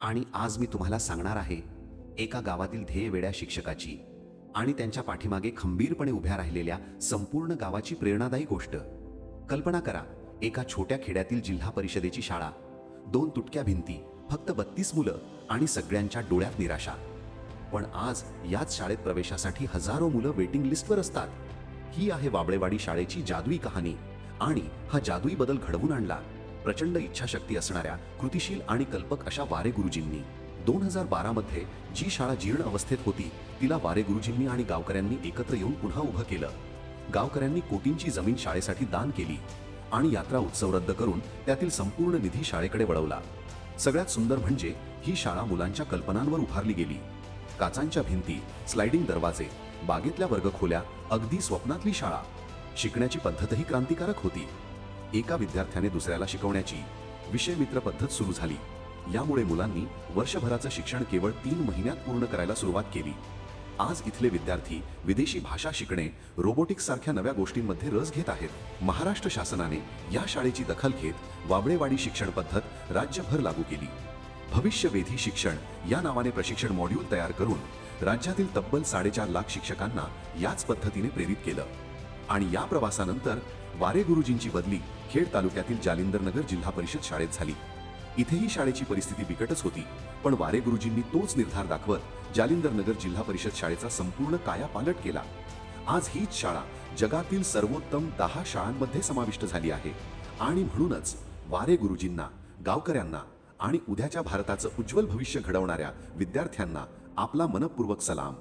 आणि आज मी तुम्हाला सांगणार आहे एका गावातील ध्येयवेड्या शिक्षकाची आणि त्यांच्या पाठीमागे खंबीरपणे उभ्या राहिलेल्या संपूर्ण गावाची प्रेरणादायी गोष्ट. कल्पना करा एका छोट्या खेड्यातील जिल्हा परिषदेची शाळा दोन तुटक्या भिंती फक्त बत्तीस मुलं आणि सगळ्यांच्या डोळ्यात निराशा. पण आज याच शाळेत प्रवेशासाठी हजारो मुलं वेटिंग लिस्टवर असतात. ही आहे वाबळेवाडी शाळेची जादुई कहाणी आणि हा जादुई बदल घडवून आणला. प्रचंड इच्छाशक्ती असणाऱ्या कृतिशील आणि कल्पक अशा वारे गुरुजींनी दोन हजार बारा मध्ये जी शाळा जीर्ण अवस्थेत होती तिला वारे गुरुजींनी आणि गावकऱ्यांनी एकत्र येऊन पुन्हा उभं केलं. गावकऱ्यांनी कोटींची जमीन शाळेसाठी दान केली आणि यात्रा उत्सव रद्द करून त्यातील संपूर्ण निधी शाळेकडे वळवला. सगळ्यात सुंदर म्हणजे ही शाळा मुलांच्या कल्पनांवर उभारली गेली. काचांच्या भिंती स्लायडिंग दरवाजे बागेतल्या वर्गखोल्या अगदी स्वप्नातली शाळा. शिकण्याची पद्धतही क्रांतिकारक होती. एका विद्यार्थ्याने दुसऱ्याला शिकवण्याची विषय मित्र पद्धत सुरू झाली. यामुळे मुलांनी वर्षभराचं शिक्षण केवळ तीन महिन्यात पूर्ण करायला सुरुवात केली. आज इथले विद्यार्थी विदेशी भाषा शिकणे रोबोटिक्स सारख्या नव्या गोष्टींमध्ये रस घेत आहेत. महाराष्ट्र शासनाने या शाळेची दखल घेत वाबळेवाडी शिक्षण पद्धत राज्यभर लागू केली. भविष्यवेधी शिक्षण या नावाने प्रशिक्षण मॉड्यूल तयार करून राज्यातील तब्बल साडेचार लाख शिक्षकांना याच पद्धतीने प्रेरित केलं. आणि या प्रवासानंतर वारे गुरुजींची बदली खेड तालुक्यातील जालिंदरनगर जिल्हा परिषद शाळेत झाली. इथेही शाळेची परिस्थिती बिकटच होती पण वारे गुरुजींनी तोच निर्धार दाखवत जालिंदरनगर जिल्हा परिषद शाळेचा संपूर्ण कायापालट केला. आज हीच शाळा जगातील सर्वोत्तम दहा शाळांमध्ये समाविष्ट झाली आहे आणि म्हणूनच वारे गुरुजींना गावकऱ्यांना आणि उद्याच्या भारताचं उज्ज्वल भविष्य घडवणाऱ्या विद्यार्थ्यांना आपला मनपूर्वक सलाम.